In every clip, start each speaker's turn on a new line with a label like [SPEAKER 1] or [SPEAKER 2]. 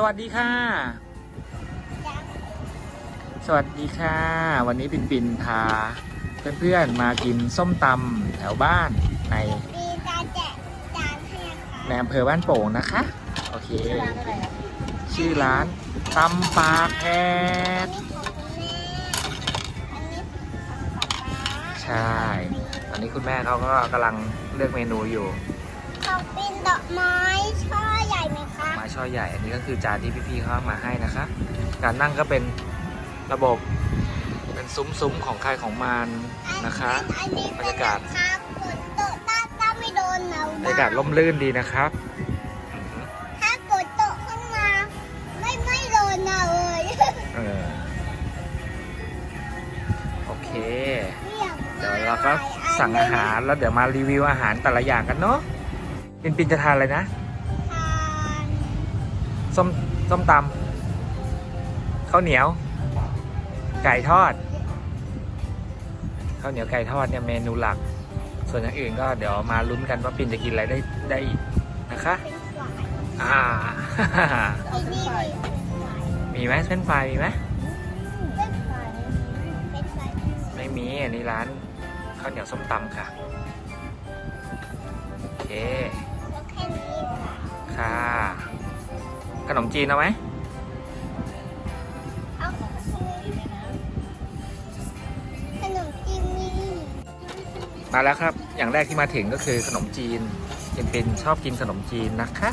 [SPEAKER 1] สวัสดีค่ะ สวัสดีค่ะ วันนี้ปินปินพาเพื่อนๆมากินส้มตำแถวบ้านใน
[SPEAKER 2] มีจานแจกจานให้ค่ะ
[SPEAKER 1] ในอำเภอบ้านโป่งนะคะ โอเค
[SPEAKER 2] ร้านอะไรอะ
[SPEAKER 1] ชื่อร้านตำปากแพ
[SPEAKER 2] อั
[SPEAKER 1] ด
[SPEAKER 2] นนี้ของคุณแม่อันนี้ของป๊าป๊า
[SPEAKER 1] ใช่ ตอนนี้คุณแม่เขาก็กำลังเลือกเมนูอยู่
[SPEAKER 2] ของเป็นดอกไม้ช่อใหญ่ไหมคะ
[SPEAKER 1] ไม้ ช่อใหญ่ อันนี้ก็คือจานที่พี่ๆเขาเอามาให้นะคะ การนั่งก็เป็นระบบเป็นซุ้มๆของใครของมันนะคะ
[SPEAKER 2] อันนี้
[SPEAKER 1] บร
[SPEAKER 2] เป็น
[SPEAKER 1] รยากาศ
[SPEAKER 2] ครับฝนตกถ้าถ้าไม่โดนหนาว
[SPEAKER 1] บรรยากาศร่มรื่นดีนะครับ
[SPEAKER 2] ถ้าฝนตกขึ้นมาไม่ไม่โดนหนาวเลย
[SPEAKER 1] เออโอเค
[SPEAKER 2] ไม่อยาก
[SPEAKER 1] เดี๋ยวเราก็สั่งอาหารแล้วเดี๋ยวมารีวิวอาหารแต่ละอย่างกันเนาะปินปินจะทานอะไรนะ
[SPEAKER 2] ทาน
[SPEAKER 1] ส้มส้มตำข้าวเหนียว ไก่ทอดข้าวเหนียวไก่ทอดเนี่ยเมนูหลัก ส่วนอย่างอื่นก็เดี๋ยวมาลุ้นกันว่าปินจะกินอะไรได้ได้อีกนะคะ
[SPEAKER 2] เป็นฝาย
[SPEAKER 1] อ่า
[SPEAKER 2] ไอ้นี่เลยเป็นฝาย
[SPEAKER 1] มีไหมเส้นไฟมีไหม
[SPEAKER 2] เป็นฝายเป็นฝาย
[SPEAKER 1] ไม่มีอันนี้ร้านข้าวเหนียวส้มตำค่ะโอเค
[SPEAKER 2] ก็แค่นี้ค่ะ
[SPEAKER 1] ค่ะ ขนมจีนเอาไหม
[SPEAKER 2] เอาขนมจีนมี
[SPEAKER 1] มาแล้วครับ อย่างแรกที่มาถึงก็คือขนมจีนเป็นเป็นชอบกินขนมจีนนะคะ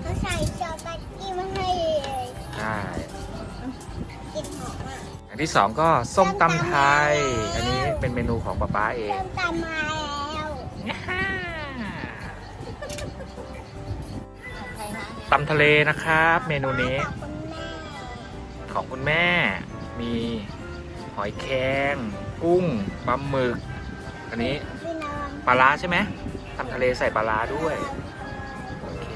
[SPEAKER 2] เขาใส่ช็อกโกแลตกี้มาให้เลย
[SPEAKER 1] ใช่
[SPEAKER 2] กลินหอมอะ
[SPEAKER 1] อย่างที่สองก็ส้มตำไทย อันนี้เป็นเมนูของป๊าป๊าเอง
[SPEAKER 2] เริ่มตามมาแล้ว
[SPEAKER 1] ตำทะเลนะครับ เมนูนี้
[SPEAKER 2] ของคุณแม่
[SPEAKER 1] ของคุณแม่ มีหอยแครงกุ้งปลาหมึก อันนี้
[SPEAKER 2] พี่น้อง
[SPEAKER 1] ปลาร้าใช่ไหมตำทะเลใส่ปลาร้าด้วยโอเค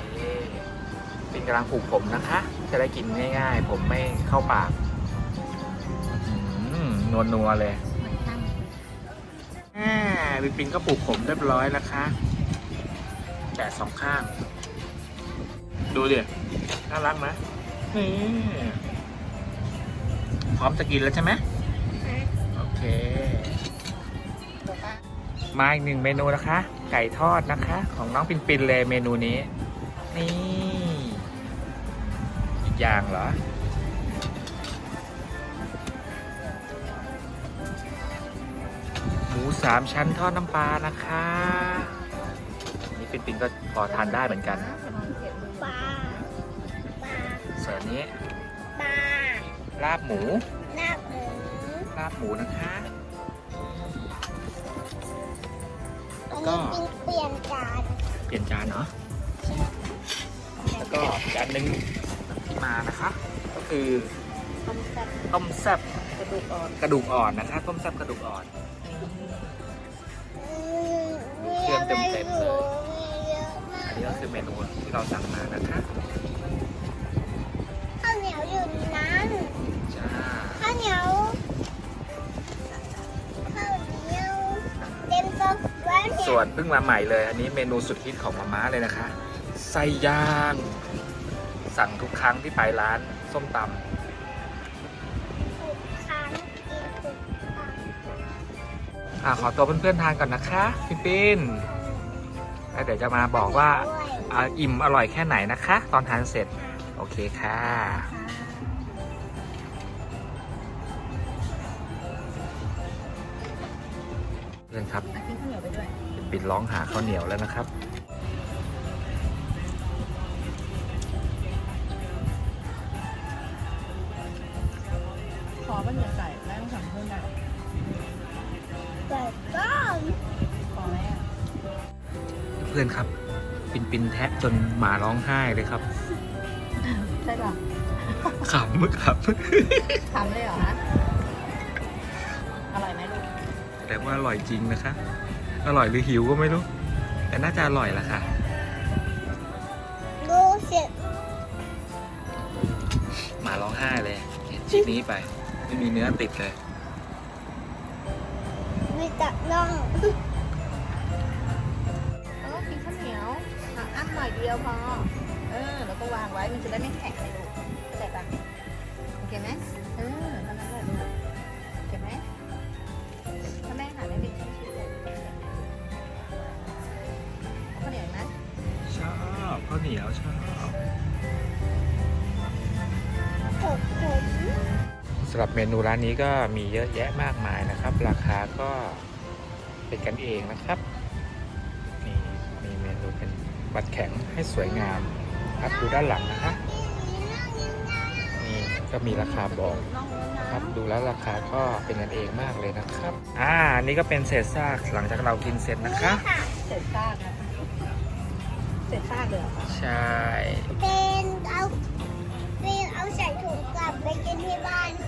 [SPEAKER 1] ปินกำลังปลูกผมนะคะ จะได้กินง่ายๆ ผมไม่เข้าปากนัวนัวๆเลยอ่าปินปินก็ปลูกผมเรียบร้อยแล้วค่ะแดดสองข้าง ดูดิน่ารักไหมนี่พร้อมจะกินแล้วใช่ไหมโอเค มาอีกหนึ่งเมนูนะคะ ไก่ทอดนะคะ ของน้องปินปินเลยเมนูนี้ นี่อีกอย่างเหรอหมูสามชั้นทอดน้ำปลานะคะ นี่ปินปินก็พอทานได้เหมือนกัน ส่วนอันนี้
[SPEAKER 2] ปลา
[SPEAKER 1] ลาบหมู
[SPEAKER 2] หน้าหมู
[SPEAKER 1] ลาบหมูนะคะ
[SPEAKER 2] อัน
[SPEAKER 1] ก็
[SPEAKER 2] นี้เป็นเปลี่ยนจาน
[SPEAKER 1] เปลี่ยนจานเนาะแล้วก็อีกอันหนึ่งที่มานะคะ ก็คือ
[SPEAKER 2] ต้มแซ่บ
[SPEAKER 1] ต้มแซ่บ
[SPEAKER 2] กระดูกอ่อน
[SPEAKER 1] กระดูกอ่อนนะคะต้มแซ่บกระดูกอ่อนเครื่องเต็มๆเลย
[SPEAKER 2] มีเยอะมาก
[SPEAKER 1] อันนี้ก็คือเมนูที่เราสั่งมานะคะ
[SPEAKER 2] ข้าวเหนี ยวอยู่นั้น
[SPEAKER 1] จ้า
[SPEAKER 2] ข้าวเหนียวข้าวเหนียวเต็มโต๊ะไว้เนี่ย
[SPEAKER 1] ส่วนเพิ่งมาใหม่เลย อันนี้เมนูสุดฮิตของมาม่าเลยนะคะไส้ย่าง สั่งทุกครั้งที่ไปร้านส้มต
[SPEAKER 2] ทุกครั้งกินทุกครั้งำ
[SPEAKER 1] อ่าขอตัวเพื่อนๆทานก่อนนะคะพี่ปิ้นแล้วเดี๋ยวจะมาบอกว่า
[SPEAKER 2] ด้วย
[SPEAKER 1] อ่าอิ่มอร่อยแค่ไหนนะคะ ตอนทานเสร็จ โอเคค่ะ เพื่อนครับ
[SPEAKER 2] กินข้าวเหนียวไปด้วย
[SPEAKER 1] ปิดร้องหาข้าวเหนียวแล้วนะครับ
[SPEAKER 3] ขอเป็นเหนือไก่แม่ต้องสั่งเพิ่มได้
[SPEAKER 2] เปิดก้อน
[SPEAKER 3] ขอไหมอะ
[SPEAKER 1] เพื่อนครับ ปินปินแทะจนหมาร้องไห้เลยครับ
[SPEAKER 3] ใช่ป่ะ
[SPEAKER 1] ขำมึกครับ
[SPEAKER 3] ทำเลยเหรอฮะ
[SPEAKER 1] แต่ว่าอร่อยจริงนะคะ อร่อยหรือหิวก็ไม่รู้ แต่น่าจะอร่อยละค่ะ
[SPEAKER 2] ดูเสร็จ
[SPEAKER 1] หมาร้องไห้เลย เห็นชิ้นนี้ไป ไม่มีเนื้อติดเลย
[SPEAKER 2] มีแต่น่อง
[SPEAKER 3] แล้วก็กินข้าวเหนียวอะอันหน่อยเดียวพอ เออ แล้วก็วางไว้ มันจะได้ไม่แข็งเลยลูกเข้าใจปะำ
[SPEAKER 1] หรับเมนูร้านนี้ก็มีเยอะแยะมากมายนะครับ ราคาก็เป็นกันเองนะครับนี่มีเมนูเป็นบัตรแข็งให้สวยงามครับดูด้านหลังนะคะนี่ก็มีราคาบอก
[SPEAKER 3] น้องนู้นนะครับ
[SPEAKER 1] ดูแล้วราคาก็เป็นกันเองมากเลยนะครับ อ่าอันนี่ก็เป็นเศษซากหลังจากเรากินเสร็จนะคะ
[SPEAKER 2] ค่ะ
[SPEAKER 3] เศษซากนะเศษซากเลยเหรอคะ
[SPEAKER 1] ใช่
[SPEAKER 2] เป็นเอาเป็นเอาใส่ถุงกลับไปกินที่บ้านค่ะ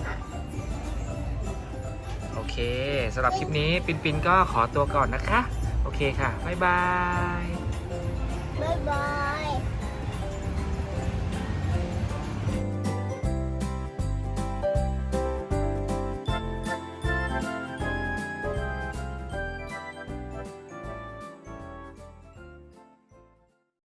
[SPEAKER 1] โอเค สำหรับคลิปนี้ปินปินก็ขอตัวก่อนนะคะ โอเคค่ะ บ๊ายบาย บ๊ายบาย